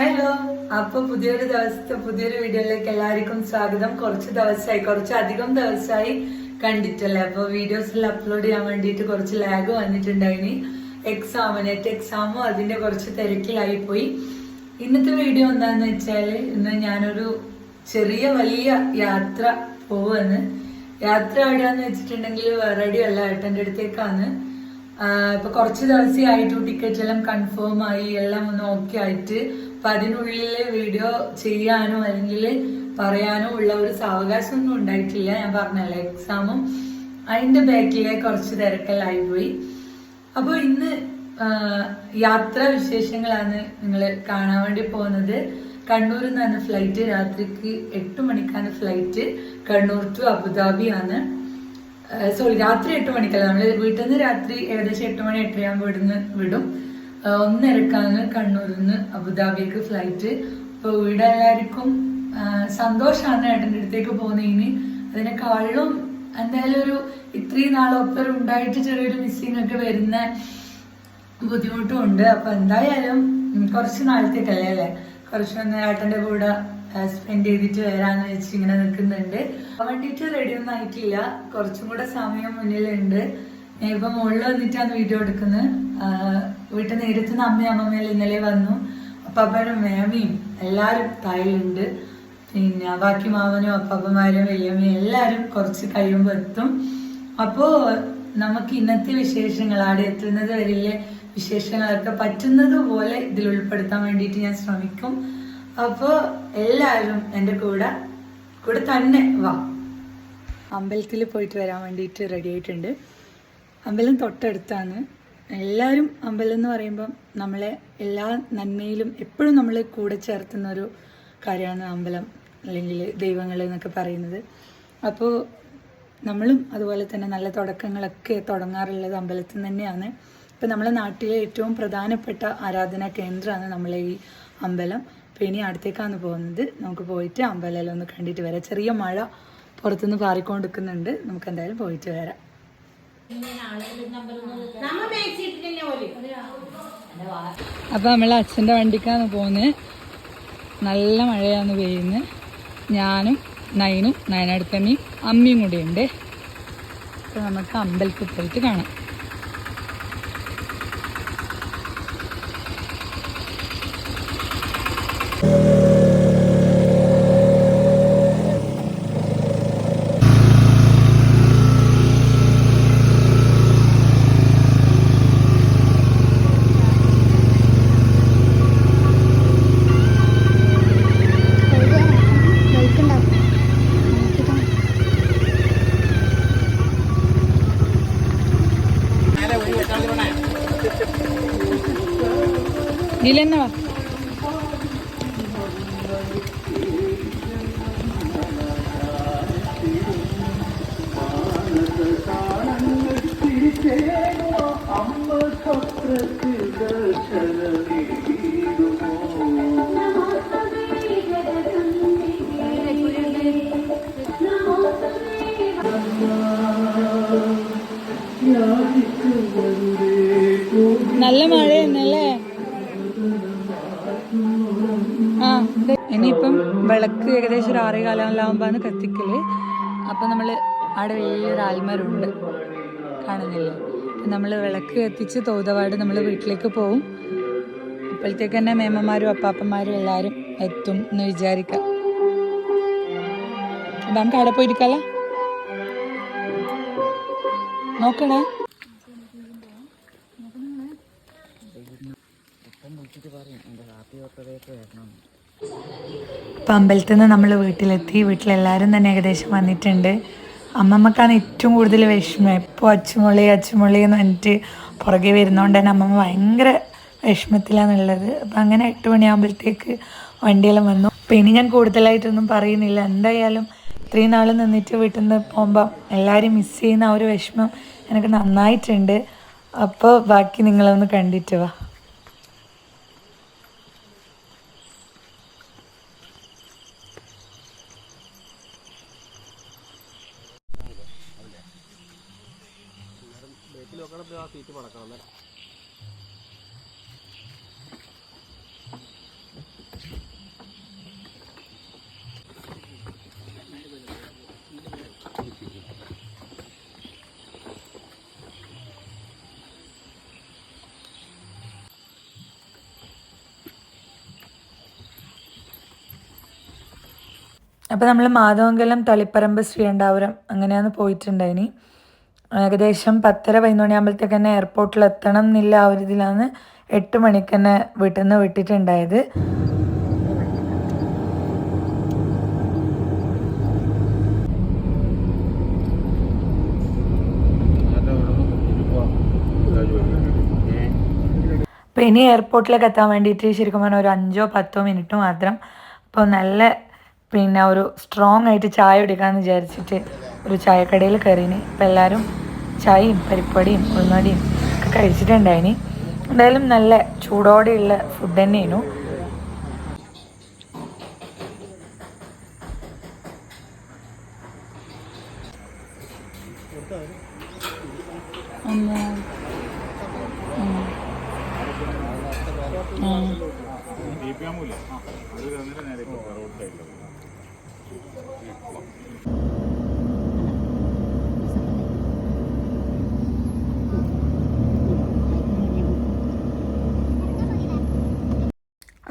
Hello അപ്പൊ പുതിയൊരു ദിവസത്തെ പുതിയൊരു വീഡിയോയിലേക്ക് എല്ലാവർക്കും സ്വാഗതം. കുറച്ച് ദിവസമായി കുറച്ച് അധികം ദിവസമായി കണ്ടിട്ടല്ലേ? അപ്പൊ വീഡിയോസിൽ അപ്ലോഡ് ചെയ്യാൻ വേണ്ടിയിട്ട് കുറച്ച് ലാഗ് വന്നിട്ടുണ്ടായിനി. എക്സാം നെറ്റ് എക്സാമും അതിന്റെ കുറച്ച് തിരക്കിലായി പോയി. ഇന്നത്തെ വീഡിയോ എന്താന്ന് വെച്ചാൽ ഇന്ന് ഞാനൊരു ചെറിയ വലിയ യാത്ര പോവാണ്. യാത്ര എവിടെയാന്ന് വെച്ചിട്ടുണ്ടെങ്കിൽ വേറെ അല്ല ഏട്ടന്റെ അടുത്തേക്കാണ്. ഇപ്പൊ കുറച്ച് ദിവസമായിട്ട് ടിക്കറ്റ് എല്ലാം കൺഫേം ആയി എല്ലാം ഒന്ന് ഓക്കെ ആയിട്ട് അപ്പൊ അതിനുള്ളിൽ വീഡിയോ ചെയ്യാനോ അല്ലെങ്കിൽ പറയാനോ ഉള്ള ഒരു സാവകാശം ഒന്നും ഉണ്ടായിട്ടില്ല ഞാൻ പറഞ്ഞല്ലേ എക്സാമും അതിന്റെ ബാക്കിലെ കുറച്ച് തിരക്കെല്ലായി പോയി. അപ്പോൾ ഇന്ന് യാത്രാ വിശേഷങ്ങളാണ് നിങ്ങൾ കാണാൻ വേണ്ടി പോകുന്നത്. കണ്ണൂരിൽ നിന്നാണ് ഫ്ലൈറ്റ് രാത്രിക്ക് എട്ട് മണിക്കാണ് ഫ്ലൈറ്റ് കണ്ണൂർ ടു അബുദാബിയാണ്. സോറി രാത്രി എട്ട് മണിക്കല്ല നമ്മൾ വീട്ടിൽ നിന്ന് രാത്രി ഏകദേശം എട്ട് മണി എട്ടരയാകുമ്പോൾ ഇവിടുന്ന് വിടും. ഒന്നരക്കാണ് കണ്ണൂരിൽ നിന്ന് അബുദാബിക്ക് ഫ്ലൈറ്റ് അപ്പോൾ ഇവിടെ എല്ലാവർക്കും സന്തോഷമാണ് ഏട്ടന്റെ അടുത്തേക്ക് പോകുന്നതിന് അതിനെക്കാളും എന്തായാലും ഒരു ഇത്രയും നാളൊപ്പം ഉണ്ടായിട്ട് ചെറിയൊരു മിസ്സിങ് ഒക്കെ വരുന്ന ബുദ്ധിമുട്ടും ഉണ്ട്. അപ്പൊ എന്തായാലും കുറച്ച് നാളത്തേക്കല്ലേ അല്ലേ? കുറച്ചൊന്ന് ഏട്ടന്റെ കൂടെ സ്പെൻഡ് ചെയ്തിട്ട് വരാന്ന് വെച്ച് ഇങ്ങനെ നിൽക്കുന്നുണ്ട്. വേണ്ടിയിട്ട് റെഡി ഒന്നും ആയിട്ടില്ല. കുറച്ചും കൂടെ സമയം മുന്നിലുണ്ട്. ഞാൻ ഇപ്പൊ മുകളിൽ വന്നിട്ടാണ് വീഡിയോ എടുക്കുന്നത്. വീട്ടിൽ നിന്ന് അമ്മയും അമ്മമ്മയിൽ ഇന്നലെ വന്നു. അപ്പാപ്പനും മേമയും എല്ലാരും തായിലുണ്ട് പിന്നെ ബാക്കി മാമനും അപ്പാപ്പന്മാരും വല്യമ്മയും എല്ലാരും കുറച്ച് കഴിയുമ്പോൾ എത്തും. അപ്പോ നമുക്ക് ഇന്നത്തെ വിശേഷങ്ങൾ ആടെ എത്തുന്നത് വരെയുള്ള വിശേഷങ്ങളൊക്കെ പറ്റുന്നത് പോലെ ഇതിൽ ഉൾപ്പെടുത്താൻ വേണ്ടിയിട്ട് ഞാൻ ശ്രമിക്കും. അപ്പോൾ എല്ലാവരും എന്റെ കൂടെ കൂടെ തന്നെ വാ. അമ്പലത്തിൽ പോയിട്ട് വരാൻ വേണ്ടിയിട്ട് റെഡി ആയിട്ടുണ്ട്. അമ്പലം തൊട്ടടുത്താണ്. എല്ലാവരും അമ്പലം എന്ന് പറയുമ്പം നമ്മളെ എല്ലാ നന്മയിലും എപ്പോഴും നമ്മൾ കൂടെ ചേർത്തുന്ന ഒരു കാര്യമാണ് അമ്പലം അല്ലെങ്കിൽ ദൈവങ്ങൾ എന്നൊക്കെ പറയുന്നത്. അപ്പോൾ നമ്മളും അതുപോലെ തന്നെ നല്ല തുടക്കങ്ങളൊക്കെ തുടങ്ങാറുള്ളത് അമ്പലത്തിൽ തന്നെയാണ്. ഇപ്പം നമ്മളെ നാട്ടിലെ ഏറ്റവും പ്രധാനപ്പെട്ട ആരാധനാ കേന്ദ്രമാണ് നമ്മളെ ഈ അമ്പലം. അപ്പോൾ ഇനി അടുത്തേക്കാണ് പോകുന്നത്. നമുക്ക് പോയിട്ട് അമ്പലമെല്ലാം ഒന്ന് കണ്ടിട്ട് വരാം. ചെറിയ മഴ പുറത്തുനിന്ന് പാറിക്കൊണ്ടിരിക്കുന്നുണ്ട്. നമുക്ക് എന്തായാലും പോയിട്ട് വരാം. അപ്പോൾ നമ്മൾ അച്ഛന്റെ വണ്ടിക്കാണ് പോകുന്നത് നല്ല മഴയാണ് പെയ്യുന്നത് ഞാനും നയനും നയനടുത്തമ്മയും അമ്മയും കൂടെ ഉണ്ട്. അപ്പൊ നമുക്ക് അമ്പലത്തിൽ പോയിട്ട് കാണാം. ഇതിലെന്നെ വാ നല്ല മഴ തന്നെയല്ലേ വിളക്ക് ഏകദേശം ഒരു ആറേ കാലമാകുമ്പോഴാണ് കത്തിക്കൽ. അപ്പം നമ്മൾ അവിടെ വലിയൊരു ആൽമരമുണ്ട്. കാണുന്നില്ലേ? നമ്മൾ വിളക്ക് കത്തിച്ച് തോതവാട് നമ്മൾ വീട്ടിലേക്ക് പോവും. അപ്പോഴത്തേക്ക് തന്നെ മേമ്മമാരും അപ്പാപ്പന്മാരും എല്ലാവരും എത്തും എന്ന് വിചാരിക്കാം. നമുക്ക് അവിടെ പോയിരിക്കല്ല നോക്കണേ. ഇപ്പം അമ്പലത്തിൽ നിന്ന് നമ്മൾ വീട്ടിലെത്തി. വീട്ടിലെല്ലാവരും തന്നെ ഏകദേശം വന്നിട്ടുണ്ട്. അമ്മമ്മക്കാണ് ഏറ്റവും കൂടുതൽ വിഷമം. എപ്പോൾ അച്ചുമൊളി അച്ചുമൊളി എന്ന് പറഞ്ഞിട്ട് പുറകെ വരുന്നതുകൊണ്ട് തന്നെ അമ്മമ്മ ഭയങ്കര വിഷമത്തിലാണുള്ളത്. അപ്പം അങ്ങനെ എട്ട് മണിയാകുമ്പോഴത്തേക്ക് വണ്ടിയെല്ലാം വന്നു. അപ്പം ഇനി ഞാൻ കൂടുതലായിട്ടൊന്നും പറയുന്നില്ല. എന്തായാലും ഇത്രയും നാൾ നിന്നിട്ട് വീട്ടിൽ നിന്ന് പോകുമ്പോൾ എല്ലാവരും മിസ് ചെയ്യുന്ന ആ ഒരു വിഷമം എനിക്ക് നന്നായിട്ടുണ്ട്. അപ്പോൾ ബാക്കി നിങ്ങളൊന്ന് കണ്ടിട്ട് വാ. സീറ്റിൽ വെക്കണം ആ സീറ്റ് മടക്കണം അല്ലേ? അപ്പോൾ നമ്മൾ മാധവങ്കലം തളിപ്പറമ്പ് ശ്രീകണ്ഠാപുരം അങ്ങനെയാണ് പോയിട്ടുണ്ടായിനി. ഏകദേശം പത്തര പതിനൊന്ന് മണിയാകുമ്പോഴത്തേക്ക് തന്നെ എയർപോർട്ടിൽ എത്തണം എന്നില്ല ആ ഒരു ഇതിലാണ് എട്ട് മണിക്ക് തന്നെ വീട്ടിൽ നിന്ന് വിട്ടിട്ടുണ്ടായത്. അപ്പോൾ ഇനി എയർപോർട്ടിലേക്ക് എത്താൻ വേണ്ടിയിട്ട് ശരിക്കും പറഞ്ഞാൽ ഒരു അഞ്ചോ പത്തോ മിനിറ്റ് മാത്രം. അപ്പോൾ നല്ല പിന്നെ ഒരു സ്ട്രോങ് ആയിട്ട് ചായ കുടിക്കാമെന്ന് വിചാരിച്ചിട്ട് ഒരു ചായക്കടയിൽ കയറിന് അപ്പോൾ എല്ലാവരും ചായയും പരിപ്പടിയും ഉൾനടിയും ഒക്കെ കഴിച്ചിട്ടുണ്ടായിന്. എന്തായാലും നല്ല ചൂടോടെയുള്ള ഫുഡ് തന്നെയായിരുന്നു.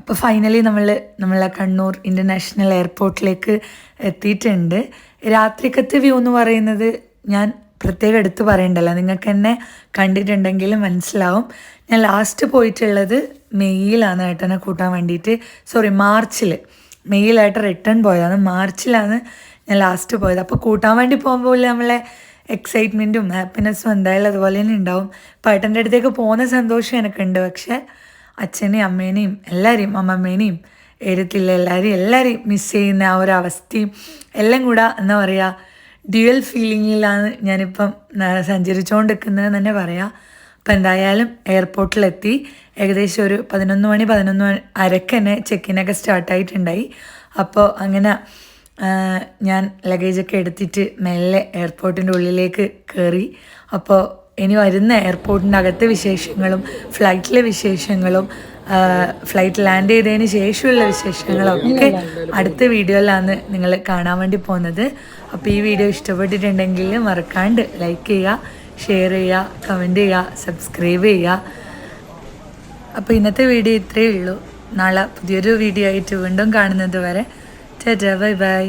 അപ്പോൾ ഫൈനലി നമ്മൾ നമ്മളെ കണ്ണൂർ ഇന്റർനാഷണൽ എയർപോർട്ടിലേക്ക് എത്തിയിട്ടുണ്ട്. രാത്രിക്കത്തെ വ്യൂ എന്ന് പറയുന്നത് ഞാൻ പ്രത്യേകം എടുത്തു പറയണ്ടല്ല. നിങ്ങൾക്ക് എന്നെ കണ്ടിട്ടുണ്ടെങ്കിൽ മനസ്സിലാവും. ഞാൻ ലാസ്റ്റ് പോയിട്ടുള്ളത് മെയ്യിലാണ് ഏട്ടനെ കൂട്ടാൻ വേണ്ടിയിട്ട്. സോറി മാർച്ചിൽ മെയ്യിലായിട്ട് റിട്ടേൺ പോയതാണ്. മാർച്ചിലാണ് ഞാൻ ലാസ്റ്റ് പോയത്. അപ്പോൾ കൂട്ടാൻ വേണ്ടി പോകുമ്പോൾ നമ്മളെ എക്സൈറ്റ്മെന്റും ഹാപ്പിനെസ്സും എന്തായാലും അതുപോലെ തന്നെ ഉണ്ടാവും. അപ്പോൾ ഏട്ടന്റെ അടുത്തേക്ക് പോകുന്ന സന്തോഷം എനിക്കുണ്ട്. പക്ഷേ അച്ഛനെയും അമ്മേനെയും എല്ലാവരെയും അമ്മമ്മേനെയും എഴുത്തില്ല എല്ലാവരെയും എല്ലാവരെയും മിസ് ചെയ്യുന്ന ആ ഒരു അവസ്ഥയും എല്ലാം കൂടെ എന്താ പറയുക ഡ്യുവൽ ഫീലിങ്ങിലാണ് ഞാനിപ്പം സഞ്ചരിച്ചുകൊണ്ടിരിക്കുന്നത് തന്നെ പറയാം. അപ്പം എന്തായാലും എയർപോർട്ടിലെത്തി ഏകദേശം ഒരു പതിനൊന്ന് മണി പതിനൊന്ന് മണി അരക്ക് തന്നെ ചെക്കിനൊക്കെ സ്റ്റാർട്ടായിട്ടുണ്ടായി അപ്പോൾ അങ്ങനെ ഞാൻ ലഗേജൊക്കെ എടുത്തിട്ട് മെല്ലെ എയർപോർട്ടിന്റെ ഉള്ളിലേക്ക് കയറി അപ്പോൾ ഇനി വരുന്ന എയർപോർട്ടിന്റെ അകത്തെ വിശേഷങ്ങളും ഫ്ലൈറ്റിലെ വിശേഷങ്ങളും ഫ്ലൈറ്റ് ലാൻഡ് ചെയ്തതിന് ശേഷമുള്ള വിശേഷങ്ങളൊക്കെ അടുത്ത വീഡിയോയിലാണ് നിങ്ങൾ കാണാൻ വേണ്ടി പോകുന്നത്. അപ്പോൾ ഈ വീഡിയോ ഇഷ്ടപ്പെട്ടിട്ടുണ്ടെങ്കിൽ മറക്കാണ്ട് ലൈക്ക് ചെയ്യുക ഷെയർ ചെയ്യുക കമന്റ് ചെയ്യുക സബ്സ്ക്രൈബ് ചെയ്യുക. അപ്പോൾ ഇന്നത്തെ വീഡിയോ ഇത്രയേ ഉള്ളൂ. നാളെ പുതിയൊരു വീഡിയോ ആയിട്ട് വീണ്ടും കാണുന്നത് വരെ ചേച്ചാ ബൈ ബൈ.